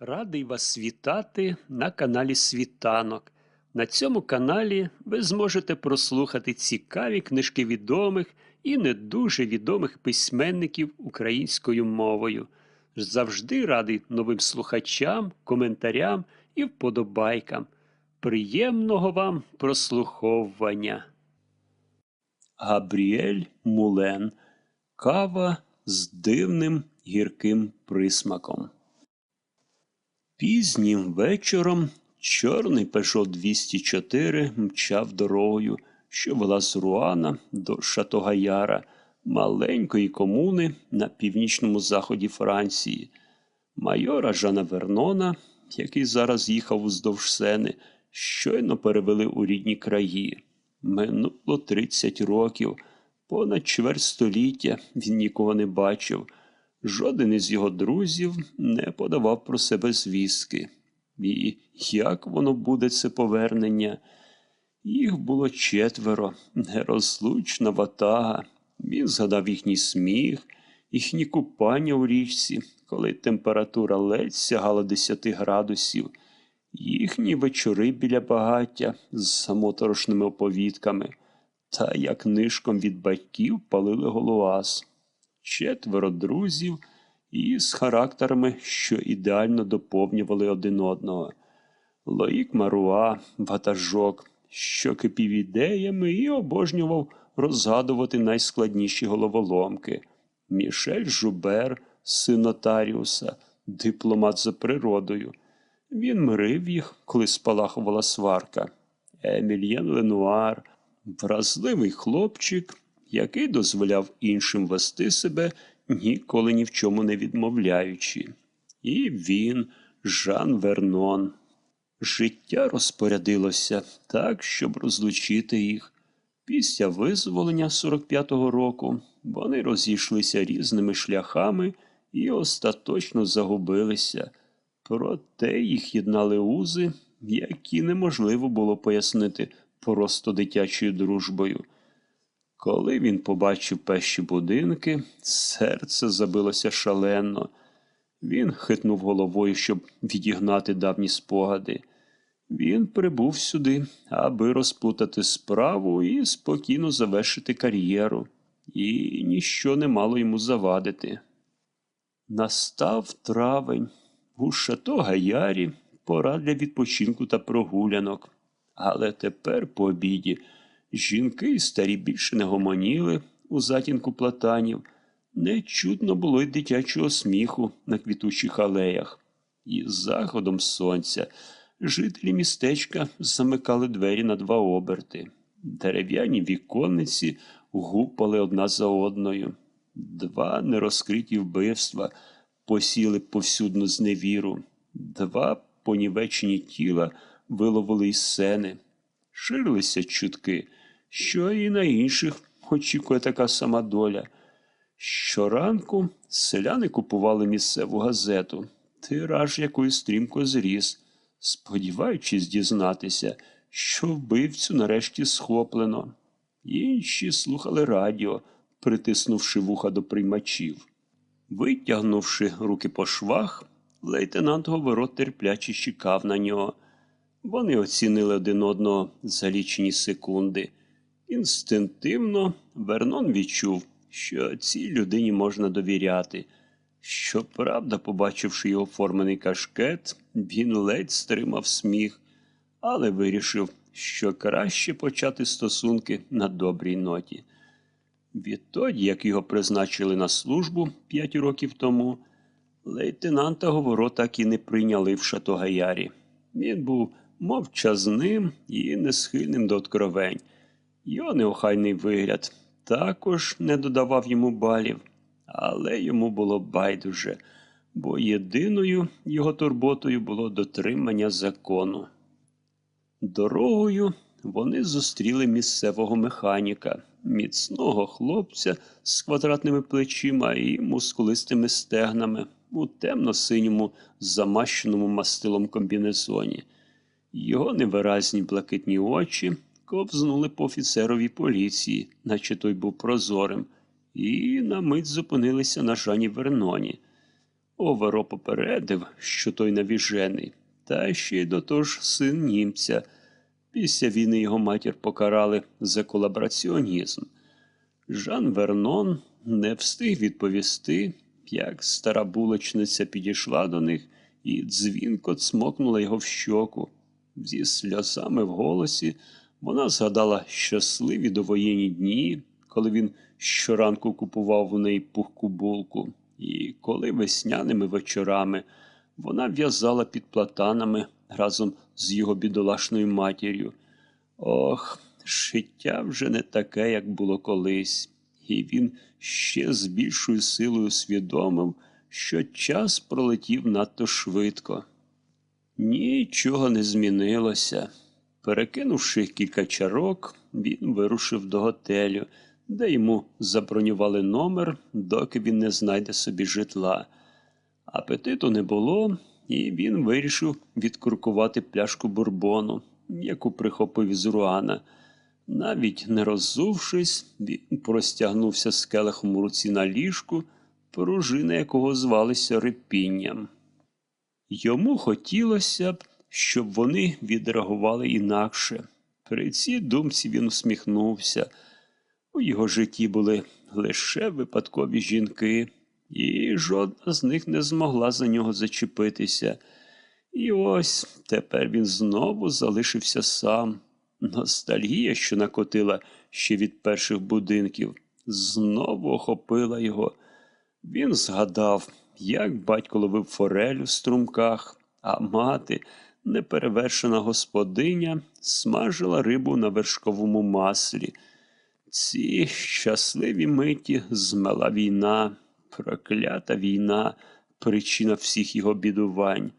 Радий вас вітати на каналі Світанок. На цьому каналі ви зможете прослухати цікаві книжки відомих і не дуже відомих письменників українською мовою. Завжди радий новим слухачам, коментарям і вподобайкам. Приємного вам прослуховування. Габріель Мулен. Кава з дивним гірким присмаком. Пізнім вечором чорний Пежо 204 мчав дорогою, що вела з Руана до Шатогаяра, маленької комуни на північному заході Франції. Майора Жана Вернона, який зараз їхав уздовж сени, щойно перевели у рідні краї. Минуло 30 років, понад чверть століття він нікого не бачив. Жоден із його друзів не подавав про себе звістки. І як воно буде це повернення? Їх було четверо, нерозлучна ватага. Він згадав їхній сміх, їхні купання у річці, коли температура ледь сягала 10 градусів, їхні вечори біля багаття з самоторошними оповідками, та як нишком від батьків палили голуаз четверо друзів із характерами, що ідеально доповнювали один одного. Лоїк Маруа, ватажок, що кипів ідеями і обожнював розгадувати найскладніші головоломки. Мішель Жубер, син нотаріуса, дипломат за природою. Він мирив їх, коли спалахувала сварка. Емільєн Ленуар, вразливий хлопчик, який дозволяв іншим вести себе, ніколи ні в чому не відмовляючи. І він, Жан Вернон. Життя розпорядилося так, щоб розлучити їх. Після визволення 45-го року вони розійшлися різними шляхами і остаточно загубилися. Проте їх єднали узи, які неможливо було пояснити просто дитячою дружбою. Коли він побачив перші будинки, серце забилося шалено. Він хитнув головою, щоб відігнати давні спогади. Він прибув сюди, аби розплутати справу і спокійно завершити кар'єру, і ніщо не мало йому завадити. Настав травень, у шато Гаярі пора для відпочинку та прогулянок. Але тепер по обіді жінки і старі більше не гомоніли у затінку платанів, не чутно було й дитячого сміху на квітучих алеях. І з заходом сонця жителі містечка замикали двері на два оберти. Дерев'яні віконниці гупали одна за одною. Два нерозкриті вбивства посіли повсюдну зневіру, два понівечені тіла виловили із сени. Ширилися чутки, що і на інших очікує така сама доля. Щоранку селяни купували місцеву газету, тираж якої стрімко зріс, сподіваючись дізнатися, що вбивцю нарешті схоплено. Інші слухали радіо, притиснувши вуха до приймачів. Витягнувши руки по швах, лейтенант Говорот терпляче чекав на нього. Вони оцінили один одного за лічені секунди. Інстинктивно Вернон відчув, що цій людині можна довіряти. Щоправда, побачивши його формений кашкет, він ледь стримав сміх, але вирішив, що краще почати стосунки на добрій ноті. Відтоді, як його призначили на службу п'ять років тому, лейтенанта Говоро так і не прийняли в Шатогаярі. Він був мовчазним і несхильним до откровень. Його неохайний вигляд також не додавав йому балів, але йому було байдуже, бо єдиною його турботою було дотримання закону. Дорогою вони зустріли місцевого механіка, міцного хлопця з квадратними плечима і мускулистими стегнами у темно-синьому замащеному мастилом комбінезоні. Його невиразні блакитні очі ковзнули по офіцерові поліції, наче той був прозорим, і на мить зупинилися на Жані Верноні. Оверо попередив, що той навіжений, та ще й до того ж син німця. Після війни його матір покарали за колабораціонізм. Жан Вернон не встиг відповісти, як стара булочниця підійшла до них і дзвінко цмокнула його в щоку. Зі сльозами в голосі вона згадала щасливі довоєнні дні, коли він щоранку купував у неї пухку булку, і коли весняними вечорами вона в'язала під платанами разом з його бідолашною матір'ю. Ох, життя вже не таке, як було колись, і він ще з більшою силою усвідомив, що час пролетів надто швидко. Нічого не змінилося. Перекинувши кілька чарок, він вирушив до готелю, де йому забронювали номер, доки він не знайде собі житла. Апетиту не було, і він вирішив відкуркувати пляшку бурбону, яку прихопив із руана. Навіть не роззувшись, він простягнувся з келихом у руці на ліжку, пружини якого звалися репінням. Йому хотілося б, щоб вони відреагували інакше. При цій думці він усміхнувся. У його житті були лише випадкові жінки, і жодна з них не змогла за нього зачепитися. І ось тепер він знову залишився сам. Ностальгія, що накотила ще від перших будинків, знову охопила його. Він згадав, як батько ловив форель у струмках, а мати, неперевершена господиня, смажила рибу на вершковому маслі. Ці щасливі миті змела війна, проклята війна, причина всіх його бідувань.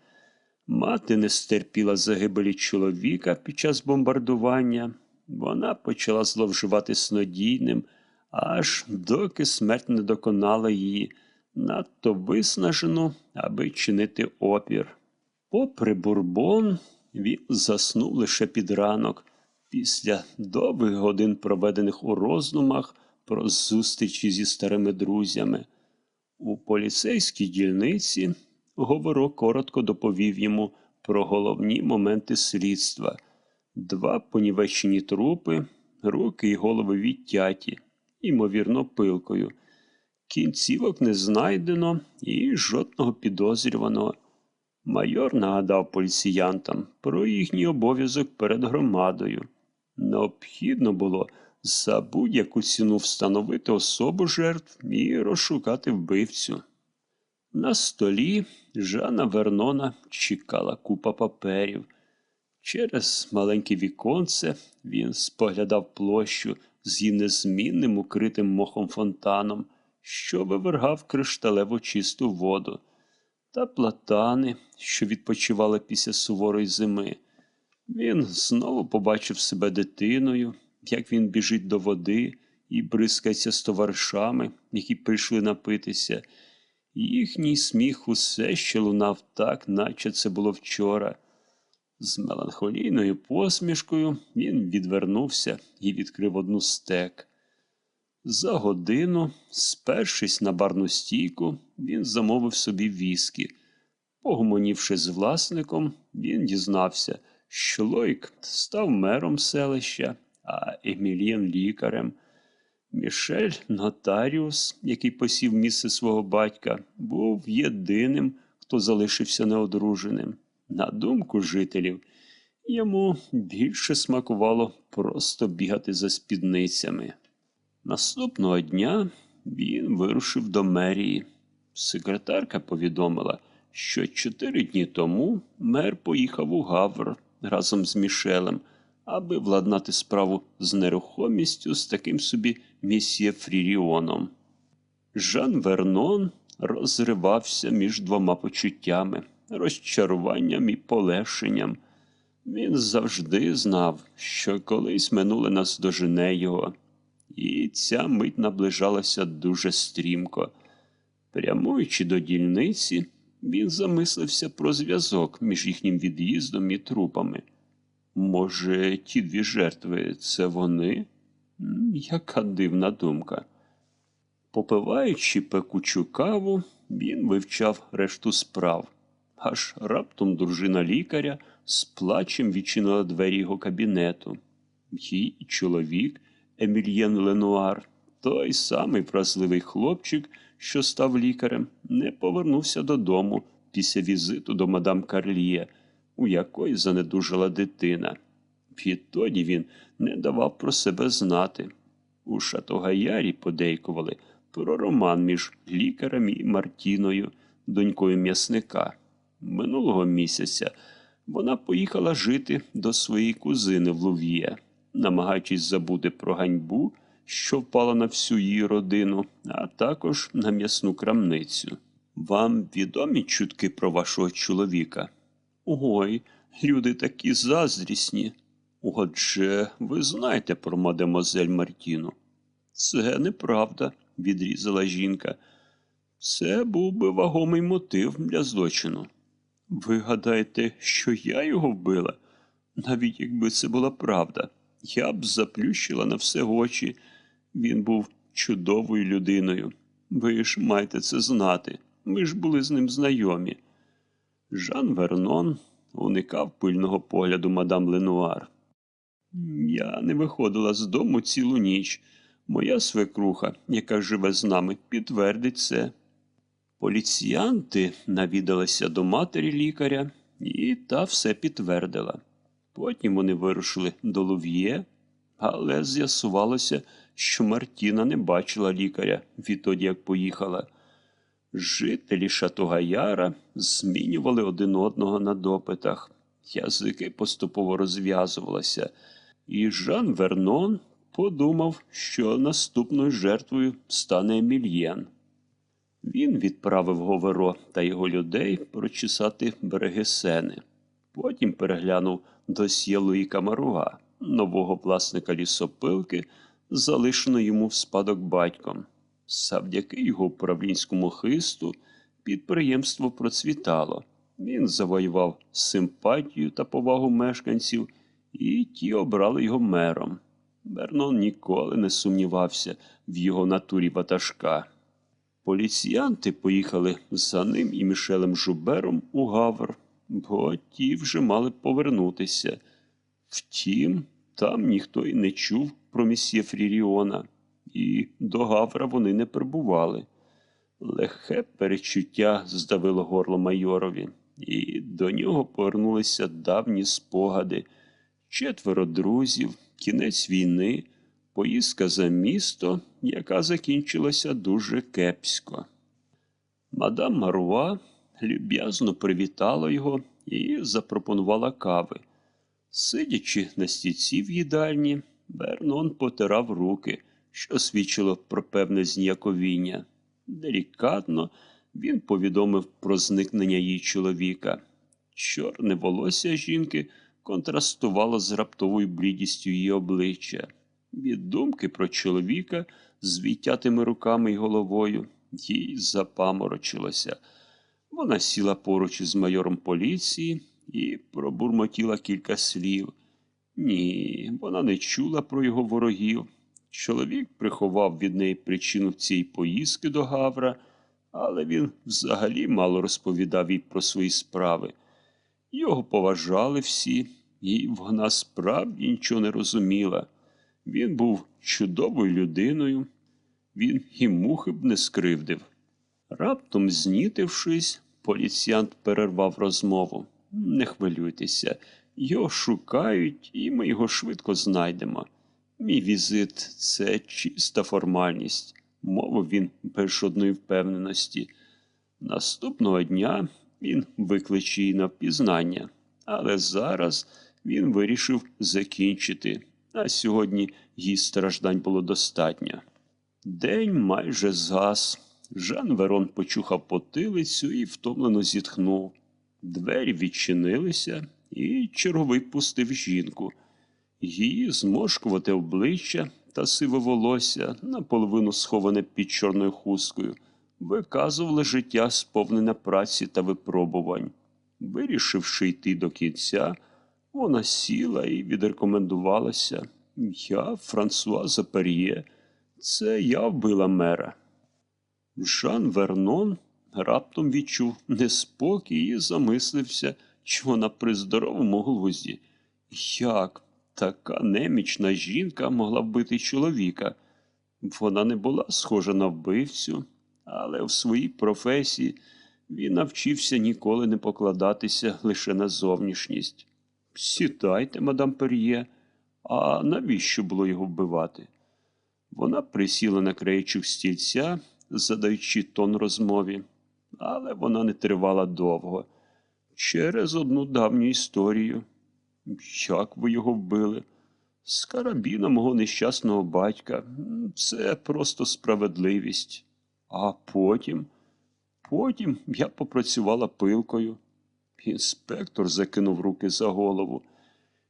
Мати не стерпіла загибелі чоловіка під час бомбардування. Вона почала зловживати снодійним, аж доки смерть не доконала її, надто виснажену, аби чинити опір. Попри бурбон, він заснув лише під ранок, після довгих годин, проведених у роздумах про зустрічі зі старими друзями. У поліцейській дільниці Говорок коротко доповів йому про головні моменти слідства. Два понівечені трупи, руки й голови відтяті, ймовірно, пилкою. Кінцівок не знайдено і жодного підозрюваного. Майор нагадав поліціянтам про їхній обов'язок перед громадою. Необхідно було за будь-яку ціну встановити особу жертв і розшукати вбивцю. На столі Жана Вернона чекала купа паперів. Через маленьке віконце він споглядав площу з її незмінним укритим мохом фонтаном, що вивергав кришталево чисту воду, та платани, що відпочивали після суворої зими. Він знову побачив себе дитиною, як він біжить до води і бризкається з товаришами, які прийшли напитися. Їхній сміх усе ще лунав так, наче це було вчора. З меланхолійною посмішкою він відвернувся і відкрив одну стек. За годину, спершись на барну стійку, він замовив собі віскі. Погомонівши з власником, він дізнався, що Лойк став мером селища, а Емілієн лікарем. Мішель, нотаріус, який посів місце свого батька, був єдиним, хто залишився неодруженим. На думку жителів, йому більше смакувало просто бігати за спідницями. Наступного дня він вирушив до мерії. Секретарка повідомила, що чотири дні тому мер поїхав у Гавр разом з Мішелем аби владнати справу з нерухомістю з таким собі місьє Фріріоном. Жан Вернон розривався між двома почуттями, розчаруванням і полегшенням. Він завжди знав, що колись минуле наздожене його, і ця мить наближалася дуже стрімко. Прямуючи до дільниці, він замислився про зв'язок між їхнім від'їздом і трупами. Може, ті дві жертви це вони? Яка дивна думка. Попиваючи пекучу каву, він вивчав решту справ. Аж раптом дружина лікаря з плачем відчинила двері його кабінету. Її чоловік Емільєн Ленуар, той самий вразливий хлопчик, що став лікарем, не повернувся додому після візиту до мадам Карліє, у якої занедужала дитина. Відтоді він не давав про себе знати. У Шатогаярі подейкували про роман між лікарем і Мартіною, донькою м'ясника. Минулого місяця вона поїхала жити до своєї кузини в Лув'є, намагаючись забути про ганьбу, що впала на всю її родину, а також на м'ясну крамницю. Вам відомі чутки про вашого чоловіка? Ой, люди такі заздрісні. Отже, ви знаєте про мадемуазель Мартіну. Це неправда, відрізала жінка. Це був би вагомий мотив для злочину. Ви гадаєте, що я його вбила? Навіть якби це була правда, я б заплющила на все очі. Він був чудовою людиною. Ви ж маєте це знати. Ми ж були з ним знайомі. Жан Вернон уникав пильного погляду мадам Ленуар. Я не виходила з дому цілу ніч. Моя свекруха, яка живе з нами, підтвердить це. Поліціянти навідалися до матері лікаря, і та все підтвердила. Потім вони вирушили до Лув'є, але з'ясувалося, що Мартіна не бачила лікаря відтоді, як поїхала. Жителі Шатогаяра змінювали один одного на допитах. Язики поступово розв'язувалися, і Жан Вернон подумав, що наступною жертвою стане Емільєн. Він відправив Говеро та його людей прочесати береги Сени. Потім переглянув досьє Луїка Маруа, нового власника лісопилки, залишеного йому в спадок батьком. Завдяки його управлінському хисту підприємство процвітало. Він завоював симпатію та повагу мешканців, і ті обрали його мером. Бернон ніколи не сумнівався в його натурі ватажка. Поліціянти поїхали за ним і Мішелем Жубером у Гавр, бо ті вже мали повернутися. Втім, там ніхто й не чув про місьє Фріріона, і до Гавра вони не прибували. Легке перечуття здавило горло майорові, і до нього повернулися давні спогади. Четверо друзів, кінець війни, поїздка за місто, яка закінчилася дуже кепсько. Мадам Маруа люб'язно привітала його і запропонувала кави. Сидячи на стільці в їдальні, Бернон потирав руки, що свідчило про певне зніяковіння. Делікатно він повідомив про зникнення її чоловіка. Чорне волосся жінки контрастувало з раптовою блідістю її обличчя. Від думки про чоловіка з відтятими руками й головою їй запаморочилося. Вона сіла поруч із майором поліції і пробурмотіла кілька слів. Ні, вона не чула про його ворогів. Чоловік приховав від неї причину цієї поїздки до Гавра, але він взагалі мало розповідав їй про свої справи. Його поважали всі, і вона справді нічого не розуміла. Він був чудовою людиною, він і мухи б не скривдив. Раптом, знітившись, поліціянт перервав розмову. Не хвилюйтеся, його шукають, і ми його швидко знайдемо. Мій візит це чиста формальність, мовив він без жодної впевненості. Наступного дня він викличе її на впізнання, але зараз він вирішив закінчити, а сьогодні їй страждань було достатньо. День майже згас. Жан Верон почухав потилицю і втомлено зітхнув. Двері відчинилися, і черговий пустив жінку. Її зморшкувате обличчя та сиве волосся, наполовину сховане під чорною хусткою, виказували життя сповнене праці та випробувань. Вирішивши йти до кінця, вона сіла і відрекомендувалася. Я, Франсуа Запер'є, це я вбила мера. Жан Вернон раптом відчув неспокій і замислився, чи вона при здоровому глузді. Як така немічна жінка могла вбити чоловіка? Вона не була схожа на вбивцю, але в своїй професії він навчився ніколи не покладатися лише на зовнішність. Сідайте, мадам Пер'є, а навіщо було його вбивати? Вона присіла на краєчок стільця, задаючи тон розмові, але вона не тривала довго. Через одну давню історію. Як ви його вбили? З карабіна мого нещасного батька. Це просто справедливість. А потім, потім я попрацювала пилкою. Інспектор закинув руки за голову.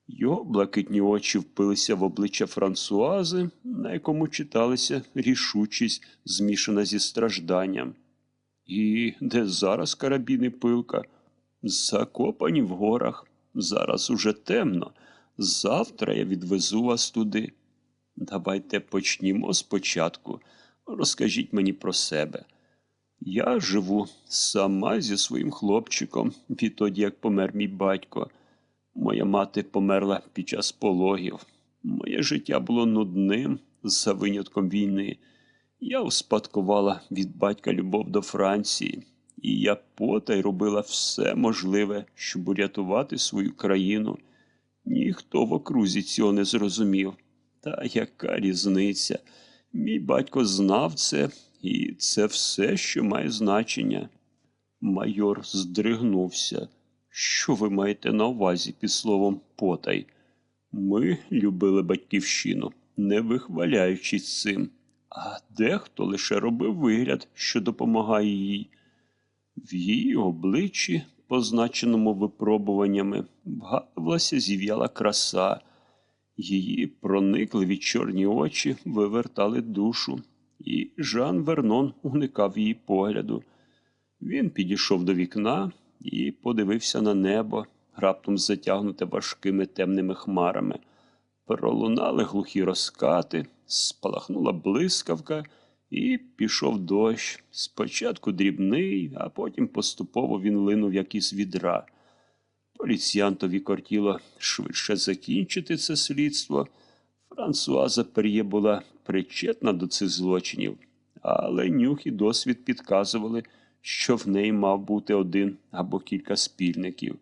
Його блакитні очі впилися в обличчя Франсуази, на якому читалася рішучість, змішана зі стражданням. І де зараз карабін і пилка? Закопані в горах. Зараз уже темно. Завтра я відвезу вас туди. Давайте почнімо спочатку. Розкажіть мені про себе. Я живу сама зі своїм хлопчиком відтоді, як помер мій батько. Моя мати померла під час пологів. Моє життя було нудним за винятком війни. Я успадкувала від батька любов до Франції, і я потай робила все можливе, щоб урятувати свою країну. Ніхто в окрузі цього не зрозумів. Та яка різниця? Мій батько знав це, і це все, що має значення. Майор здригнувся. Що ви маєте на увазі під словом потай? Ми любили батьківщину, не вихваляючись цим, а дехто лише робив вигляд, що допомагає їй. В її обличчі, позначеному випробуваннями, вгадувалася зів'яла краса. Її проникливі чорні очі вивертали душу, і Жан Вернон уникав її погляду. Він підійшов до вікна і подивився на небо, раптом затягнуте важкими темними хмарами. Пролунали глухі розкати, спалахнула блискавка, і пішов дощ. Спочатку дрібний, а потім поступово він линув як із відра. Поліціянтові кортіло швидше закінчити це слідство. Франсуаза Пер'є була причетна до цих злочинів, але нюх і досвід підказували, що в неї мав бути один або кілька спільників.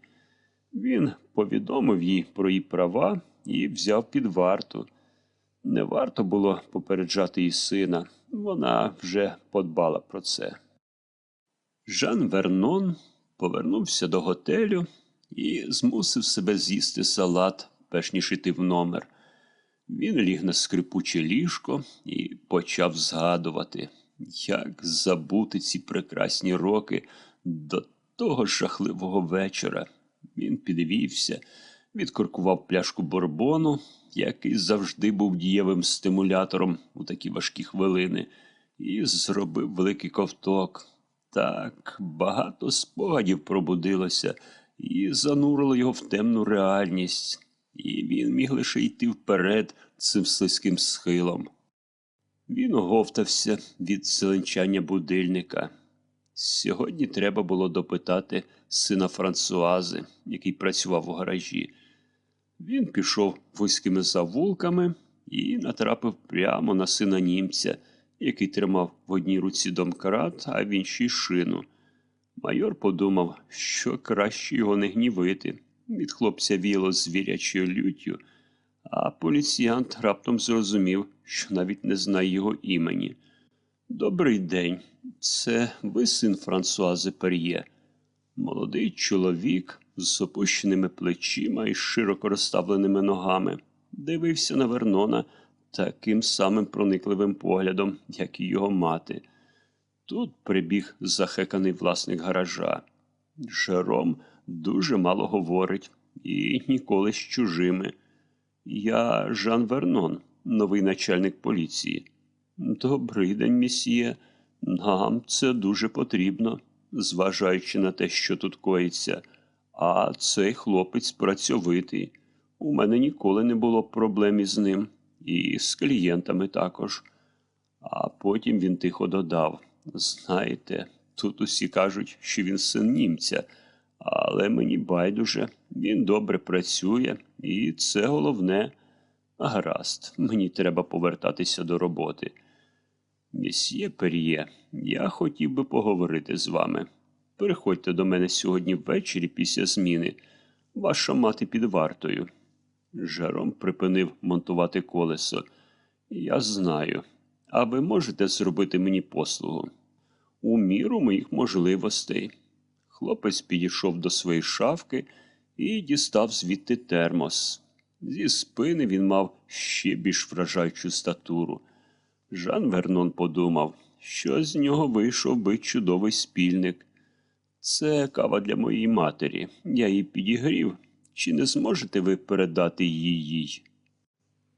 Він повідомив їй про її права і взяв під варту. Не варто було попереджати її сина, вона вже подбала про це. Жан Вернон повернувся до готелю і змусив себе з'їсти салат, перш ніж іти в номер. Він ліг на скрипуче ліжко і почав згадувати, як забути ці прекрасні роки до того жахливого вечора. Він підвівся, відкоркував пляшку борбону, який завжди був дієвим стимулятором у такі важкі хвилини, і зробив великий ковток. Так, багато спогадів пробудилося і занурило його в темну реальність, і він міг лише йти вперед цим слизьким схилом. Він оговтався від зеленчання будильника. Сьогодні треба було допитати сина Франсуази, який працював у гаражі. Він пішов вузькими завулками і натрапив прямо на сина німця, який тримав в одній руці домкрат, а в іншій шину. Майор подумав, що краще його не гнівити. Від хлопця віяло звірячою люттю, а поліціянт раптом зрозумів, що навіть не знає його імені. Добрий день, це ви син Франсуази Пер'є. Молодий чоловік з опущеними плечима і широко розставленими ногами дивився на Вернона таким самим проникливим поглядом, як і його мати. Тут прибіг захеканий власник гаража. Жером дуже мало говорить і ніколи з чужими. Я Жан Вернон, новий начальник поліції. Добрий день, місьє. Нам це дуже потрібно, зважаючи на те, що тут коїться. А цей хлопець працьовитий. У мене ніколи не було проблем із ним, і з клієнтами також. А потім він тихо додав Знаєте, тут усі кажуть, що він син німця, але мені байдуже, він добре працює, і це головне. Гаразд, мені треба повертатися до роботи. Місьє Пер'є, я хотів би поговорити з вами. Приходьте до мене сьогодні ввечері після зміни. Ваша мати під вартою. Жаром припинив монтувати колесо. Я знаю. А ви можете зробити мені послугу? У міру моїх можливостей. Хлопець підійшов до своєї шафки і дістав звідти термос. Зі спини він мав ще більш вражаючу статуру. Жан Вернон подумав, що з нього вийшов би чудовий спільник. Це кава для моєї матері. Я її підігрів. Чи не зможете ви передати її їй?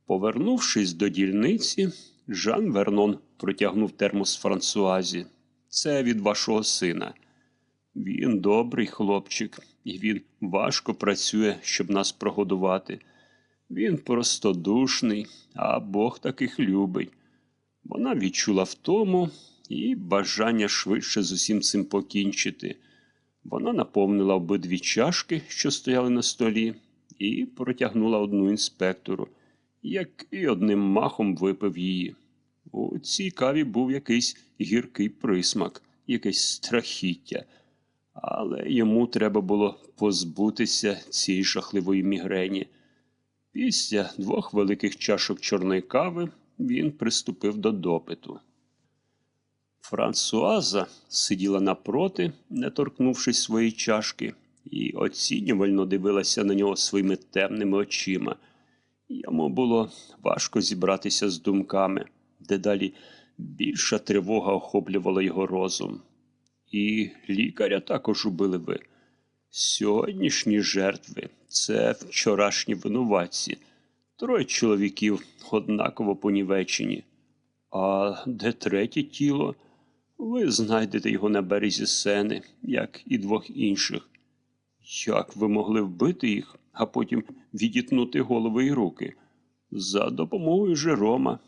Повернувшись до дільниці, Жан Вернон протягнув термос Франсуазі. Це від вашого сина. Він добрий хлопчик, і він важко працює, щоб нас прогодувати. Він простодушний, а Бог таких любить. Вона відчула втому і бажання швидше з усім цим покінчити. Вона наповнила обидві чашки, що стояли на столі, і протягнула одну інспектору, як і одним махом випив її. У цій каві був якийсь гіркий присмак, якесь страхіття, але йому треба було позбутися цієї жахливої мігрені. Після двох великих чашок чорної кави він приступив до допиту. Франсуаза сиділа напроти, не торкнувшись своєї чашки, і оцінювально дивилася на нього своїми темними очима. Йому було важко зібратися з думками, дедалі більша тривога охоплювала його розум. І лікаря також убили ви. Сьогоднішні жертви це вчорашні винуватці. Троє чоловіків однаково понівечені. А де третє тіло? Ви знайдете його на березі сени, як і двох інших. Як ви могли вбити їх, а потім відітнути голови й руки? За допомогою Жерома.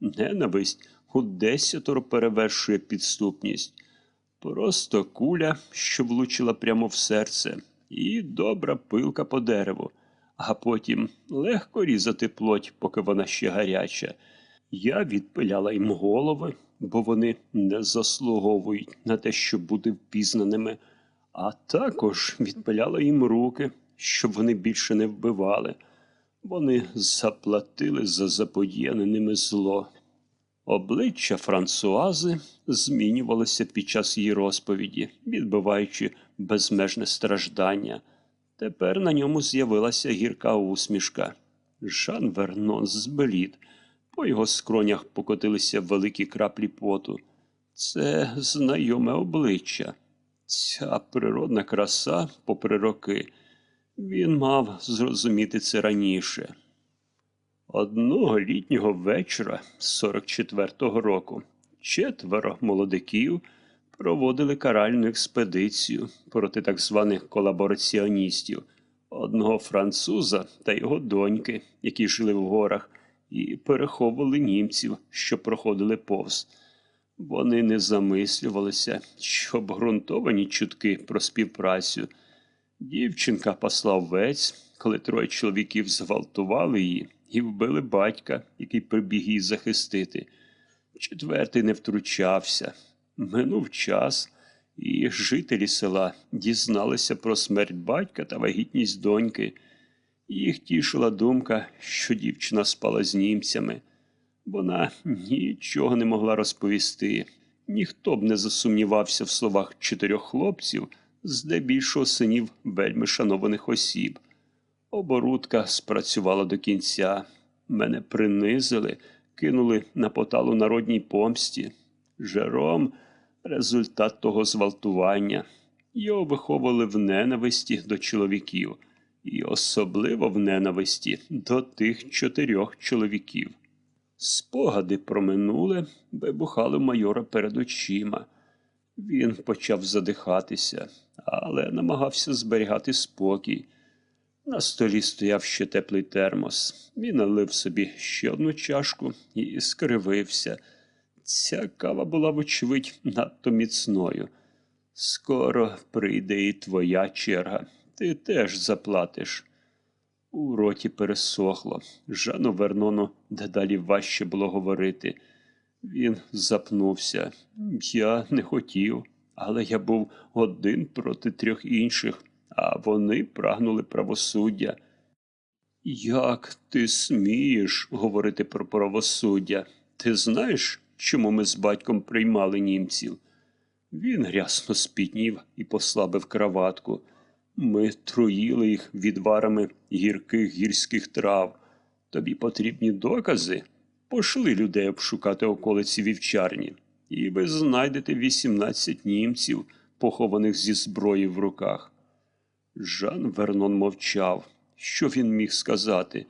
Ненависть у десятеро перевершує підступність. Просто куля, що влучила прямо в серце, і добра пилка по дереву, а потім легко різати плоть, поки вона ще гаряча. Я відпиляла їм голови, бо вони не заслуговують на те, щоб бути впізнаними, а також відпиляла їм руки, щоб вони більше не вбивали. Вони заплатили за заподіяне ними зло. Обличчя Франсуази змінювалося під час її розповіді, відбиваючи безмежне страждання. Тепер на ньому з'явилася гірка усмішка. Жан Вернон збелід. По його скронях покотилися великі краплі поту. Це знайоме обличчя. Ця природна краса, попри роки. Він мав зрозуміти це раніше. Одного літнього вечора 44-го року четверо молодиків проводили каральну експедицію проти так званих колабораціоністів, одного француза та його доньки, які жили в горах, і переховували німців, що проходили повз. Вони не замислювалися, що обґрунтовані чутки про співпрацю. Дівчинка пасла овець, коли троє чоловіків зґвалтували її і вбили батька, який прибіг її захистити. Четвертий не втручався. Минув час, і жителі села дізналися про смерть батька та вагітність доньки. Їх тішила думка, що дівчина спала з німцями. Вона нічого не могла розповісти. Ніхто б не засумнівався в словах чотирьох хлопців, здебільшого синів вельми шанованих осіб. Оборудка спрацювала до кінця. Мене принизили, кинули на поталу народній помсті. Жером результат того зґвалтування. Його виховували в ненависті до чоловіків, і особливо в ненависті до тих чотирьох чоловіків. Спогади про минуле вибухали майора перед очима. Він почав задихатися, але намагався зберігати спокій. На столі стояв ще теплий термос. Він налив собі ще одну чашку і скривився. Ця кава була, вочевидь, надто міцною. Скоро прийде і твоя черга. Ти теж заплатиш. У роті пересохло. Жану Вернону дедалі важче було говорити. Він запнувся. Я не хотів, але я був один проти трьох інших, а вони прагнули правосуддя. Як ти смієш говорити про правосуддя? Ти знаєш, чому ми з батьком приймали німців? Він рясно спітнів і послабив краватку. Ми труїли їх відварами гірких гірських трав. Тобі потрібні докази? Пошли людей обшукати околиці вівчарні, і ви знайдете 18 німців, похованих зі зброєю в руках. Жан Вернон мовчав. Що він міг сказати?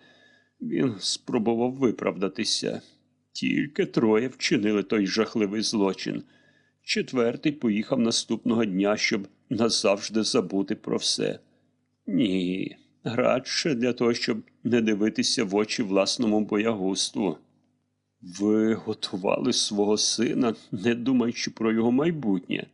Він спробував виправдатися. Тільки троє вчинили той жахливий злочин. Четвертий поїхав наступного дня, щоб назавжди забути про все. Ні, радше для того, щоб не дивитися в очі власному боягузтву. Ви готували свого сина, не думаючи про його майбутнє.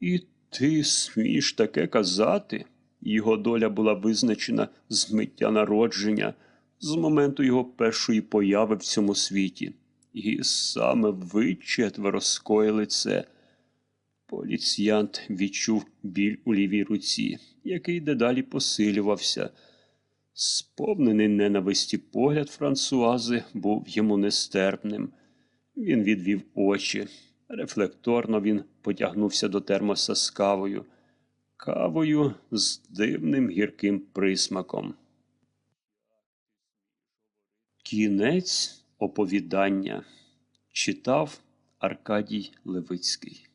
І ти смієш таке казати? Його доля була визначена з миття народження, з моменту його першої появи в цьому світі. І саме ви четверо скоїли це. Поліціянт відчув біль у лівій руці, який дедалі посилювався. Сповнений ненависті погляд Франсуази був йому нестерпним. Він відвів очі. Рефлекторно він потягнувся до термоса з кавою. Кавою з дивним гірким присмаком. Кінець оповідання читав Аркадій Левицький.